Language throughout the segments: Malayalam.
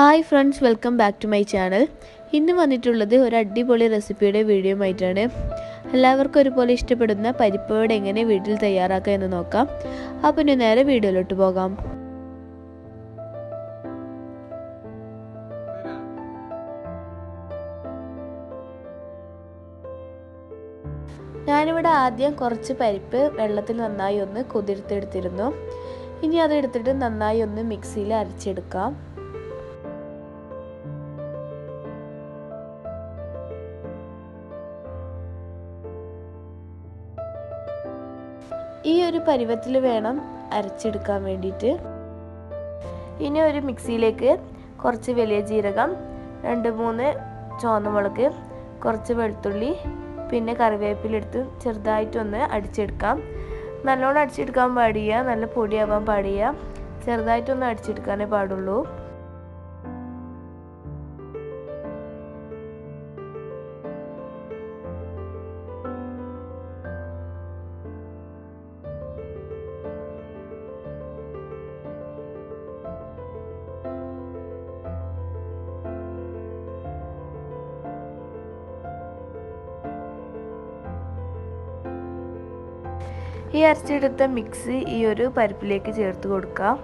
Hi friends welcome back to my channel. ഇന്ന് വന്നിട്ടുള്ളത് ഒരു അടിപൊളി റെസിപ്പിയുടെ വീഡിയോ ആയിട്ടാണ്. എല്ലാവർക്കും ഒരുപോലെ ഇഷ്ടപ്പെടുന്ന പരിപ്പോടെ എങ്ങനെ വീട്ടിൽ തയ്യാറാക്കാം എന്ന് നോക്കാം. അപ്പം ഇനി നേരെ വീഡിയോയിലോട്ട് പോകാം. ഞാനിവിടെ ആദ്യം കുറച്ച് പരിപ്പ് വെള്ളത്തിൽ നന്നായി ഒന്ന് കുതിർത്തെടുത്തിരുന്നു. ഇനി അതെടുത്തിട്ട് നന്നായി ഒന്ന് മിക്സിയിൽ അരച്ചെടുക്കാം. ഈ ഒരു പരുവത്തിൽ വേണം അരച്ചെടുക്കാൻ വേണ്ടിയിട്ട്. ഇനി ഒരു മിക്സിയിലേക്ക് കുറച്ച് വലിയ ജീരകം രണ്ട് മൂന്ന് ചുവന്നമുളക് കുറച്ച് വെളുത്തുള്ളി പിന്നെ കറിവേപ്പിലെടുത്ത് ചെറുതായിട്ടൊന്ന് അടിച്ചെടുക്കാം. നല്ലോണം അടിച്ചെടുക്കാൻ പാടില്ല നല്ല പൊടിയാവാൻ പാടില്ല. ചെറുതായിട്ടൊന്ന് അടിച്ചെടുക്കാനേ പാടുള്ളൂ. ഈ അരച്ചെടുത്ത മിക്സ് ഈ ഒരു പരിപ്പിലേക്ക് ചേർത്ത് കൊടുക്കാം.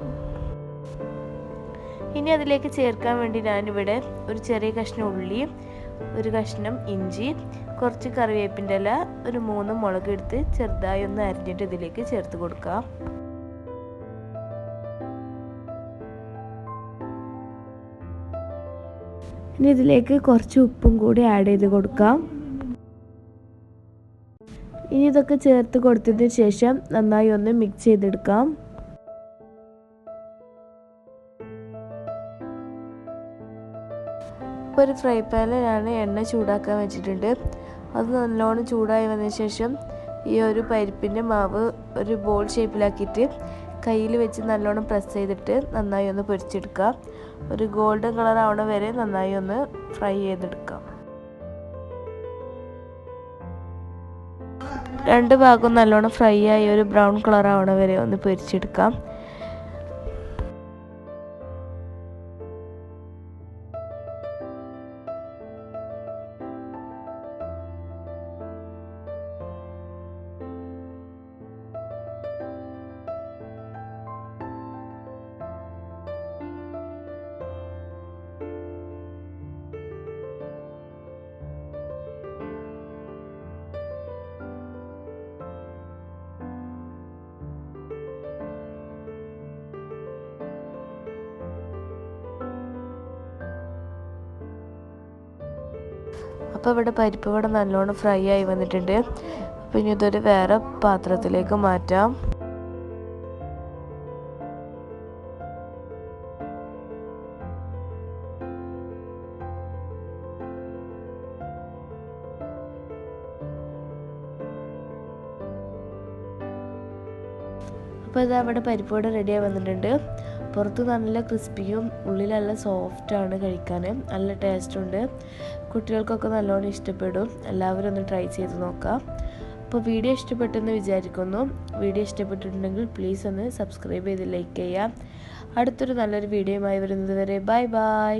ഇനി അതിലേക്ക് ചേർക്കാൻ വേണ്ടി ഞാനിവിടെ ഒരു ചെറിയ കഷ്ണം ഉള്ളി ഒരു കഷ്ണം ഇഞ്ചി കുറച്ച് കറിവേപ്പിന്റെ ഇല ഒരു മൂന്ന് മുളക് എടുത്ത് ചെറുതായി ഒന്ന് അരിഞ്ഞിട്ട് ഇതിലേക്ക് ചേർത്ത് കൊടുക്കാം. ഇനി ഇതിലേക്ക് കുറച്ച് ഉപ്പും കൂടി ആഡ് ചെയ്ത് കൊടുക്കാം. ഇനി ഇതൊക്കെ ചേർത്ത് കൊടുത്തതിന് ശേഷം നന്നായി ഒന്ന് മിക്സ് ചെയ്തെടുക്കാം. ഇപ്പോൾ ഒരു ഫ്രൈ പാനിൽ ഞാൻ എണ്ണ ചൂടാക്കാൻ വെച്ചിട്ടുണ്ട്. അത് നല്ലോണം ചൂടായി വന്നതിന് ശേഷം ഈ ഒരു പരിപ്പിന്റെ മാവ് ഒരു ബോൾ ഷേപ്പിലാക്കിയിട്ട് കയ്യിൽ വെച്ച് നല്ലോണം പ്രസ് ചെയ്തിട്ട് നന്നായി ഒന്ന് പൊരിച്ചെടുക്കാം ഒരു ഗോൾഡൻ കളർ ആവണ വരെ നന്നായി ഒന്ന് ഫ്രൈ ചെയ്തെടുക്കാം രണ്ട് ഭാഗവും നല്ലോണം ഫ്രൈ ആയി ഒരു ബ്രൗൺ കളർ ആവണ വരെ ഒന്ന് പൊരിച്ചെടുക്കാം. അപ്പോൾ ഇവിടെ പരിപ്പ് ഇവിടെ നല്ലോണം ഫ്രൈ ആയി വന്നിട്ടുണ്ട്. പിന്നെ ഇതൊരു വേറെ പാത്രത്തിലേക്ക് മാറ്റാം. അപ്പോൾ ഇത് അവിടെ പരിപ്പോടെ റെഡിയായി വന്നിട്ടുണ്ട്. പുറത്ത് നല്ല ക്രിസ്പിയും ഉള്ളിൽ നല്ല സോഫ്റ്റാണ് കഴിക്കാൻ നല്ല ടേസ്റ്റ് ഉണ്ട്. കുട്ടികൾക്കൊക്കെ നല്ലോണം ഇഷ്ടപ്പെടും. എല്ലാവരും ഒന്ന് ട്രൈ ചെയ്ത് നോക്കാം. അപ്പോൾ വീഡിയോ ഇഷ്ടപ്പെട്ടെന്ന് വിചാരിക്കുന്നു. വീഡിയോ ഇഷ്ടപ്പെട്ടിട്ടുണ്ടെങ്കിൽ പ്ലീസ് ഒന്ന് സബ്സ്ക്രൈബ് ചെയ്ത് ലൈക്ക് ചെയ്യാം. അടുത്തൊരു നല്ലൊരു വീഡിയോയുമായി വരുന്നത് വരെ ബൈ ബൈ